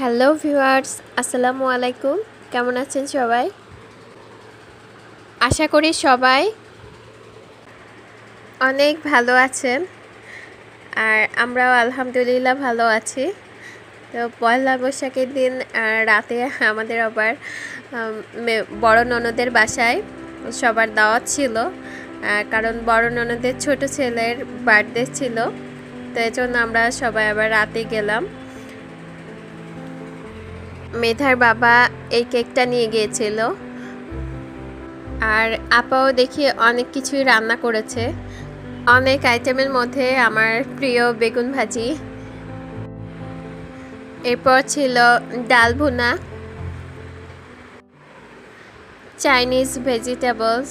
Hello viewers, আসসালামু আলাইকুম। কেমন আছেন সবাই? আশা করি সবাই অনেক ভালো আছেন। আর আমরাও আলহামদুলিল্লাহ ভালো আছি। তো পয়লা বৈশাখের দিন রাতে আমাদের আবার বড় ননদের বাসায় সবার দাওয়াত ছিল। কারণ বড় ননদের ছোট ছেলের বার্থডে ছিল। তো এই জন্য আমরা সবাই আবার রাতে গেলাম। মেধার বাবা এই কেকটা নিয়ে গিয়েছিল। আর আপাও দেখি অনেক কিছুই রান্না করেছে। অনেক আইটেমের মধ্যে আমার প্রিয় বেগুন ভাজি। এরপর ছিল ডাল ভুনা। Chinese vegetables.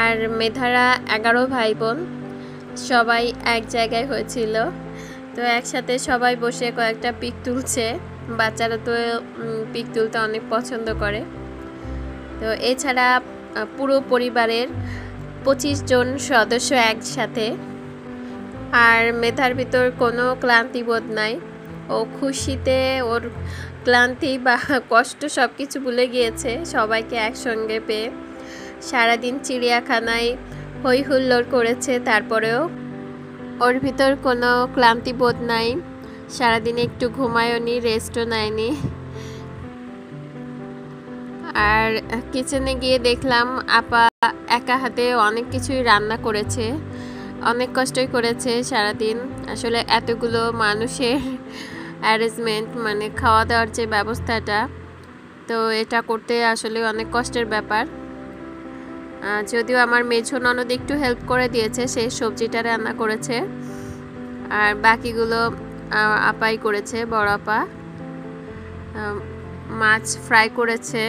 আর মেধারা এগারো ভাই বোন। সবাই এক জায়গায় হয়েছিল। তো একসাথে সবাই বসে কয়েকটা পিক তুলছে। বাচ্চারা তো পিক তুলতে অনেক পছন্দ করে। তো এছাড়া পুরো পরিবারের পঁচিশ জন সদস্য একসাথে। আর মেধার ভিতর কোনো ক্লান্তিবোধ নাই। ও খুশিতে, ওর ক্লান্তি বা কষ্ট সব কিছু ভুলে গিয়েছে সবাইকে একসঙ্গে পেয়ে। সারাদিন চিড়িয়াখানায় হই হুল্লোড় করেছে, তারপরেও ওর ভিতর কোনো ক্লান্তি বোধ নাই, সারাদিন একটু ঘুমায়নি রেস্টও নেয়নি। আর কিচেনে গিয়ে দেখলাম আপা একা হাতে অনেক কিছুই রান্না করেছে, অনেক কষ্টই করেছে সারাদিন। আসলে এতগুলো মানুষের অ্যারেঞ্জমেন্ট মানে খাওয়া দাওয়ার যে ব্যবস্থাটা, তো এটা করতে আসলে অনেক কষ্টের ব্যাপার। যদিও আমার মেঝো ননদ একটু হেল্প করে দিয়েছে সেই সবজিটা রান্না করেছে। আর বাকিগুলো আপাই করেছে, বড় আপা। মাছ ফ্রাই করেছে।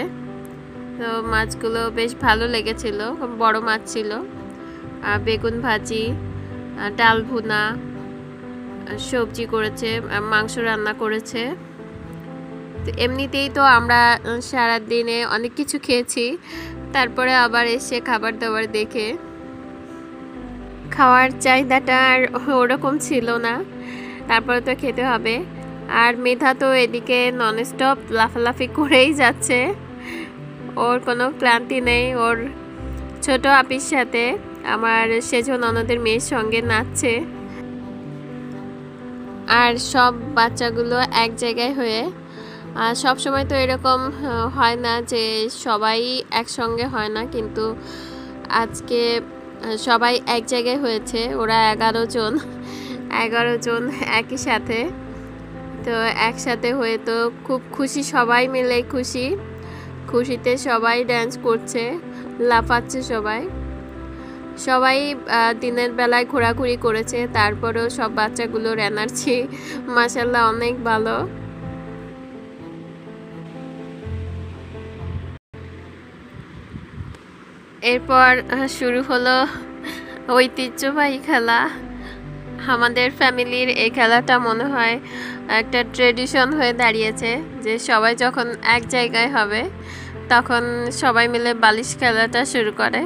তো মাছগুলো বেশ ভালো লেগেছিল বড় মাছ ছিল। বেগুন ভাজি ডাল ভুনা সবজি করেছে মাংস রান্না করেছে। তো এমনিতেই তো আমরা সারা দিনে অনেক কিছু খেয়েছি। তারপরে আবার এসে খাবার দাবার দেখে খাওয়ার চাহিদাটা আর ওরকম ছিল না। তারপরে তো খেতে হবে। আর মেধা তো এদিকে ননস্টপ লাফালাফি করেই যাচ্ছে। ওর কোনো ক্লান্তি নেই। ওর ছোট আপির সাথে আমার সেজো ননদের মেয়ের সঙ্গে নাচছে। আর সব বাচ্চাগুলো এক জায়গায় হয়ে আর সব সময় তো এরকম হয় না যে সবাই একসঙ্গে হয় না, কিন্তু আজকে সবাই এক জায়গায় হয়েছে, ওরা এগারো জন এগারো জন একই সাথে। তো একসাথে হয়ে তো খুব খুশি সবাই মিলে খুশি। খুশিতে সবাই ড্যান্স করছে, লাফাচ্ছে সবাই। সবাই দিনের বেলায় ঘোরাঘুরি করেছে, তারপরেও সব বাচ্চাগুলোর এনার্জি মাসাল্লাহ অনেক ভালো। এরপর শুরু হলো ঐতিহ্যবাহী খেলা। আমাদের ফ্যামিলির এই খেলাটা মনে হয় একটা ট্রেডিশন হয়ে দাঁড়িয়েছে যে সবাই যখন এক জায়গায় হবে, তখন সবাই মিলে বালিশ খেলাটা শুরু করে।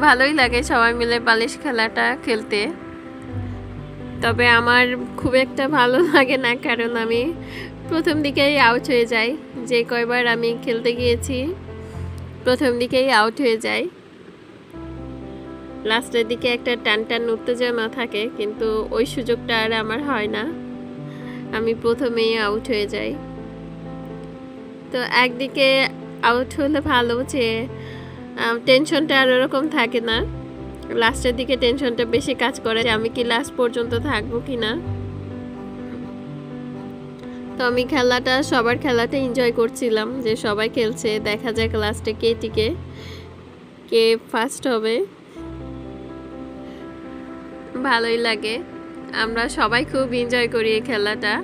ভালোই লাগে সবাই মিলে বালিশ খেলাটা খেলতে। তবে আমার খুব একটা ভালো লাগে না, কারণ আমি প্রথম দিকেই আউট হয়ে যাই। যে কয়বার আমি খেলতে গিয়েছি প্রথম দিকেই আউট হয়ে যায়। লাস্টের দিকে একটা টান টান উত্তেজনা থাকে, কিন্তু ওই সুযোগটা আর আমার হয় না। আমি প্রথমেই আউট হয়ে যাই। তো একদিকে আউট হলে ভালো যে টেনশনটা আর ওরকম থাকে না। লাস্টের দিকে টেনশনটা বেশি কাজ করে আমি কি লাস্ট পর্যন্ত থাকব কি না তো আমি খেলাটা, সবার খেলাটা এনজয় করছিলাম যে সবাই খেলছে। দেখা যাক লাস্টে কে টিকে, কে ফার্স্ট হবে। ভালোই লাগে। আমরা সবাই খুব এনজয় করি এই খেলাটা।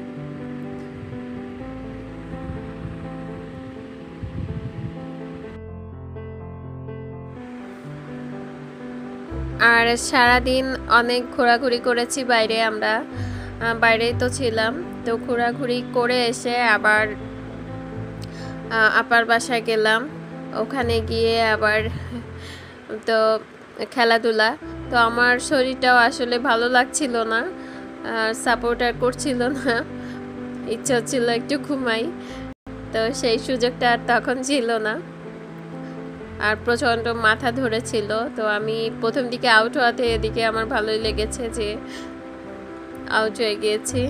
আর সারাদিন অনেক ঘোরাঘুরি করেছি বাইরে আমরা। বাইরেই তো ছিলাম। তো ঘোরাঘুরি করে এসে আবার আপার বাসায় গেলাম। ওখানে গিয়ে আবার তো খেলাধুলা। তো আমার শরীরটাও আসলে ভালো লাগছিল না সাপোর্ট আর করছিল না। ইচ্ছা হচ্ছিল একটু ঘুমাই। তো সেই সুযোগটা আর তখন ছিল না। আর প্রচণ্ড মাথা ধরেছিল। তো আমি প্রথম দিকে আউট হওয়াতে এদিকে আমার ভালোই লেগেছে যে আউট হয়ে গিয়েছি।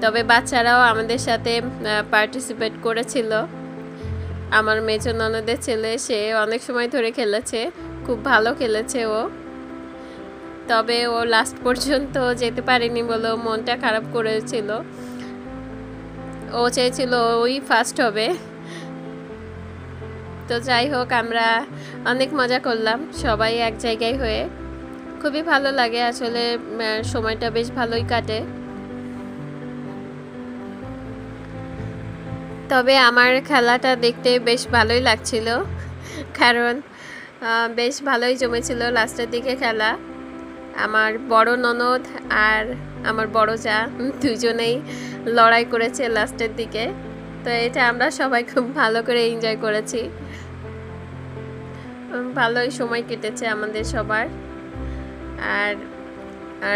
তবে বাচ্চারাও আমাদের সাথে পার্টিসিপেট করেছিল। আমার মেজো ননদের ছেলে, সে অনেক সময় ধরে খেলেছে, খুব ভালো খেলেছে ও। তবে ও লাস্ট পর্যন্ত যেতে পারেনি বলে মনটা খারাপ করেছিল। ও চেয়েছিল ওই ফার্স্ট হবে। তো যাই হোক, আমরা অনেক মজা করলাম, সবাই এক জায়গায় হয়ে। খুবই ভালো লাগে আসলে সময়টা বেশ ভালোই কাটে। তবে আমার খেলাটা দেখতে বেশ ভালোই লাগছিল। কারণ বেশ ভালোই জমেছিল লাস্টের দিকে খেলা। আমার বড় ননদ আর আমার বড় যা দুজনেই লড়াই করেছে লাস্টের দিকে। তো এটা আমরা সবাই খুব ভালো করে এনজয় করেছি। ভালোই সময় কেটেছে আমাদের সবার। আর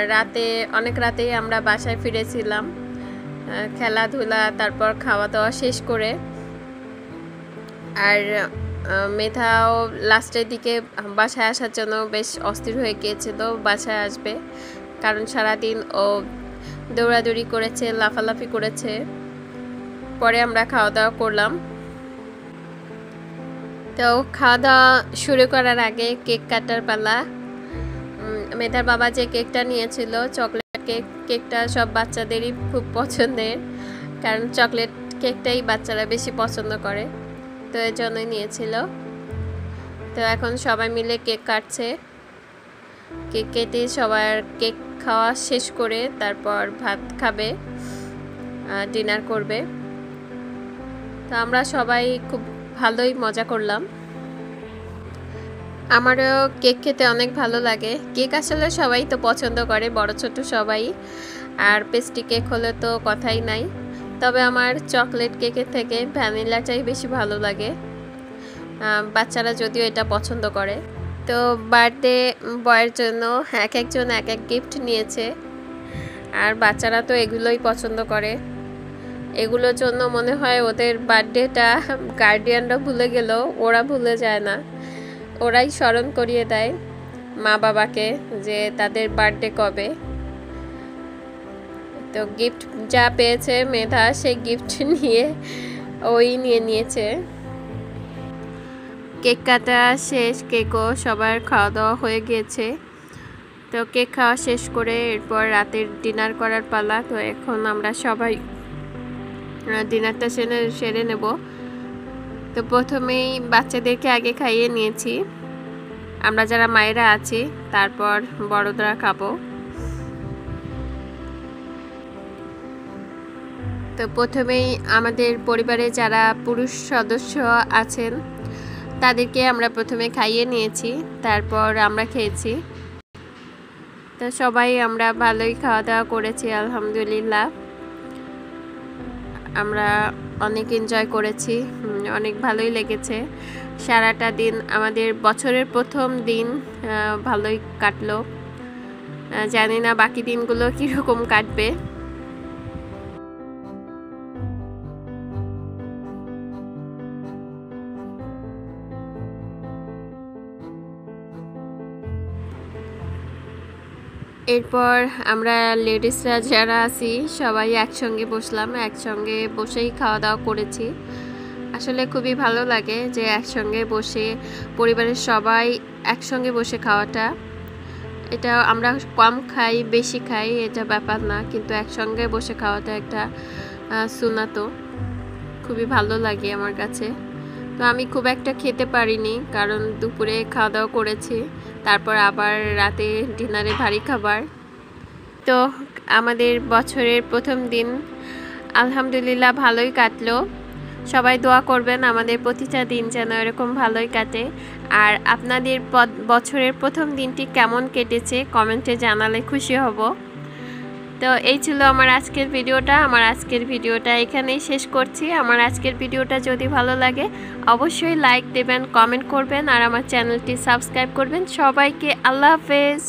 রাতে, অনেক রাতেই আমরা বাসায় ফিরেছিলাম। খেলাধুলা, তারপর খাওয়া দাওয়া শেষ করে। আর মেধাও লাস্টের দিকে বাসায় আসার জন্য বেশ অস্থির হয়ে গিয়েছিল, বাসায় আসবে। কারণ সারাদিন ও দৌড়াদৌড়ি করেছে, লাফালাফি করেছে। পরে আমরা খাওয়া দাওয়া করলাম। তো খাওয়া দাওয়া শুরু করার আগে কেক কাটার পালা। মেধার বাবা যে কেকটা নিয়েছিল, চকলেট কেক, কেকটা সব বাচ্চাদেরই খুব পছন্দের, কারণ চকলেট কেকটাই বাচ্চারা বেশি পছন্দ করে। তো এর জন্যই নিয়েছিল। তো এখন সবাই মিলে কেক কাটছে। কেক কেটে সবার কেক খাওয়া শেষ করে তারপর ভাত খাবে ডিনার করবে। তো আমরা সবাই খুব ভালোই মজা করলাম। আমারও কেক খেতে অনেক ভালো লাগে। কেক আসলে সবাই তো পছন্দ করে, বড় ছোট সবাই। আর পেস্ট্রি কেক হলে তো কথাই নাই। তবে আমার চকলেট কেকের থেকে ভ্যানিলাটাই বেশি ভালো লাগে। বাচ্চারা যদিও এটা পছন্দ করে। তো বার্থডে বয়ের জন্য এক একজন এক এক গিফট নিয়েছে। আর বাচ্চারা তো এগুলোই পছন্দ করে। এগুলোর জন্য মনে হয় ওদের বার্থডেটা গার্ডিয়ানরা ভুলে গেলেও ওরা ভুলে যায় না। ওরাই স্মরণ করিয়ে দেয় মা বাবাকে যে তাদের বার্থডে কবে। তো গিফট যা পেয়েছে মেধা, সেই গিফট নিয়ে ওই নিয়ে নিয়েছে। কেক কাটা শেষ, কেকও সবার খাওয়া দাওয়া হয়ে গিয়েছে। তো কেক খাওয়া শেষ করে এরপর রাতের ডিনার করার পালা। তো এখন আমরা সবাই ডিনারটা সেরে সেরে নেব। তো প্রথমেই বাচ্চাদেরকে আগে খাইয়ে নিয়েছি। আমরা যারা মায়েরা আছি, তারপর বড়দরা খাব। তো প্রথমেই আমাদের পরিবারে যারা পুরুষ সদস্য আছেন, তাদেরকে আমরা প্রথমে খাইয়ে নিয়েছি, তারপর আমরা খেয়েছি। তো সবাই আমরা ভালোই খাওয়া দাওয়া করেছি, আলহামদুলিল্লাহ। আমরা অনেক এনজয় করেছি। অনেক ভালোই লেগেছে। সারাটা দিন, আমাদের বছরের প্রথম দিন ভালোই কাটলো। জানি না বাকি দিনগুলো কীরকম কাটবে। এরপর আমরা লেডিসরা যারা আছি, সবাই একসঙ্গে বসলাম, একসঙ্গে বসেই খাওয়া দাওয়া করেছি। আসলে খুবই ভালো লাগে যে একসঙ্গে বসে পরিবারের সবাই একসঙ্গে বসে খাওয়াটা। এটা আমরা কম খাই, বেশি খাই, এটা ব্যাপার না, কিন্তু একসঙ্গে বসে খাওয়াটা একটা সুনাতো খুবই ভালো লাগে আমার কাছে। তো আমি খুব একটা খেতে পারিনি, কারণ দুপুরে খাওয়া দাওয়া করেছি, তারপর আবার রাতে ডিনারে ভারী খাবার। তো আমাদের বছরের প্রথম দিন, আলহামদুলিল্লাহ ভালোই কাটলো। সবাই দোয়া করবেন আমাদের প্রতিটা দিন যেন এরকম ভালোই কাটে। আর আপনাদের বছরের প্রথম দিনটি কেমন কেটেছে, কমেন্টে জানালে খুশি হব। তো এই ছিল আমার আজকের ভিডিওটা। আমার আজকের ভিডিওটা এখানেই শেষ করছি। আমার আজকের ভিডিওটা যদি ভালো লাগে, অবশ্যই লাইক দেবেন কমেন্ট করবেন, আর আমার চ্যানেলটি সাবস্ক্রাইব করবেন। সবাইকে আল্লাহ হাফেজ।